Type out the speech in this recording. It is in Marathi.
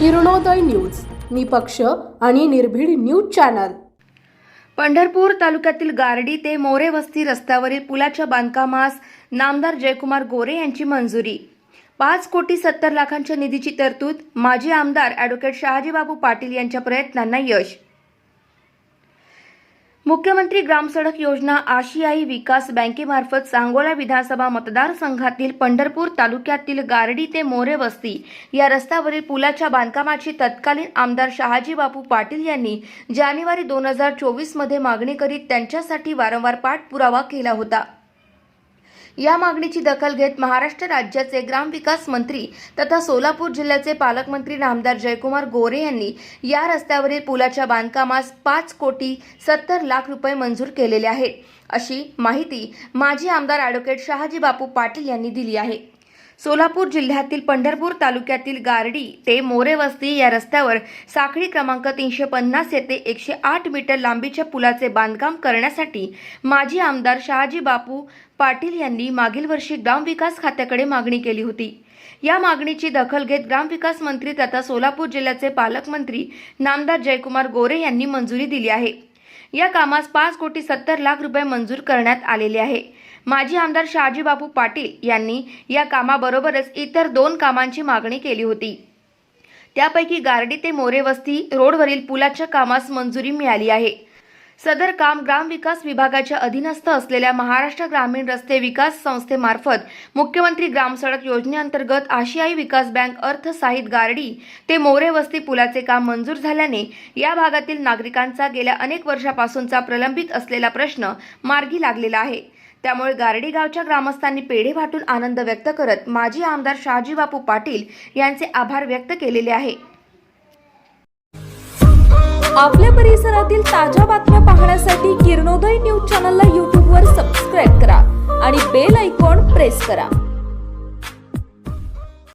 किरणोदय न्यूज निपक्ष आणि निर्भीड न्यूज चॅनल. पंढरपूर तालुक्यातील गारडी ते मोरे वस्ती रस्त्यावरील पुलाच्या बांधकामास नामदार जयकुमार गोरे यांची मंजुरी. पाच कोटी सत्तर लाखांच्या निधीची तरतूद माजी आमदार ॲडव्होकेट शहाजीबाबू पाटील यांच्या प्रयत्नांना यश. मुख्यमंत्री ग्रामसडक योजना आशियाई विकास बँकेमार्फत सांगोला विधानसभा मतदारसंघातील पंढरपूर तालुक्यातील गारडी ते मोरे वस्ती या रस्त्यावरील पुलाच्या बांधकामाची तत्कालीन आमदार शहाजी बापू पाटील यांनी जानेवारी दोन हजार चोवीसमध्ये मागणी करीत त्यांच्यासाठी वारंवार पाठपुरावा केला होता. या मागणीची दखल घेत महाराष्ट्र राज्याचे ग्रामविकास मंत्री तथा सोलापूर जिल्ह्याचे पालकमंत्री नामदार जयकुमार गोरे यांनी या रस्त्यावरील पुलाच्या बांधकामास पाच कोटी सत्तर लाख रुपये मंजूर केलेले आहेत अशी माहिती माजी आमदार ॲडव्होकेट शहाजी बापू पाटील यांनी दिली आहे. सोलापूर जिल्ह्यातील पंढरपूर तालुक्यातील गारडी ते मोरे वस्ती या रस्त्यावर साखळी क्रमांक तीनशे पन्नास येथे एकशे आठ मीटर लांबीच्या पुलाचे बांधकाम करण्यासाठी माजी आमदार शहाजी बापू पाटील यांनी मागील वर्षी ग्रामविकास खात्याकडे मागणी केली होती. या मागणीची दखल घेत ग्रामविकास मंत्री तथा सोलापूर जिल्ह्याचे पालकमंत्री नामदार जयकुमार गोरे यांनी मंजुरी दिली आहे. या कामास पाच कोटी सत्तर लाख रुपये मंजूर करण्यात आलेले आहे. माजी आमदार शहाजीबाबू पाटील यांनी या कामाबरोबरच इतर दोन कामांची मागणी केली होती. त्यापैकी गारडी ते मोरेवस्ती रोडवरील पुलाच्या कामास मंजुरी मिळाली आहे. सदर काम ग्रामविकास विभागाच्या अधीनस्थ असलेल्या महाराष्ट्र ग्रामीण रस्ते विकास संस्थेमार्फत मुख्यमंत्री ग्रामसडक योजनेअंतर्गत आशियाई विकास बँक अर्थसाहित गारडी ते मोरे वस्ती पुलाचे काम मंजूर झाल्याने या भागातील नागरिकांचा गेल्या अनेक वर्षापासूनचा प्रलंबित असलेला प्रश्न मार्गी लागलेला आहे. त्यामुळे गारडी गावच्या ग्रामस्थांनी पेढे वाटून आनंद व्यक्त करत माजी आमदार शहाजी बापू पाटील यांचे आभार व्यक्त केलेले आहे. आपल्या परिसरातील ताज्या बातम्या पाहण्यासाठी किरणोदय न्यूज चॅनलला यूट्यूबवर सबस्क्राईब करा आणि बेल आयकॉन प्रेस करा.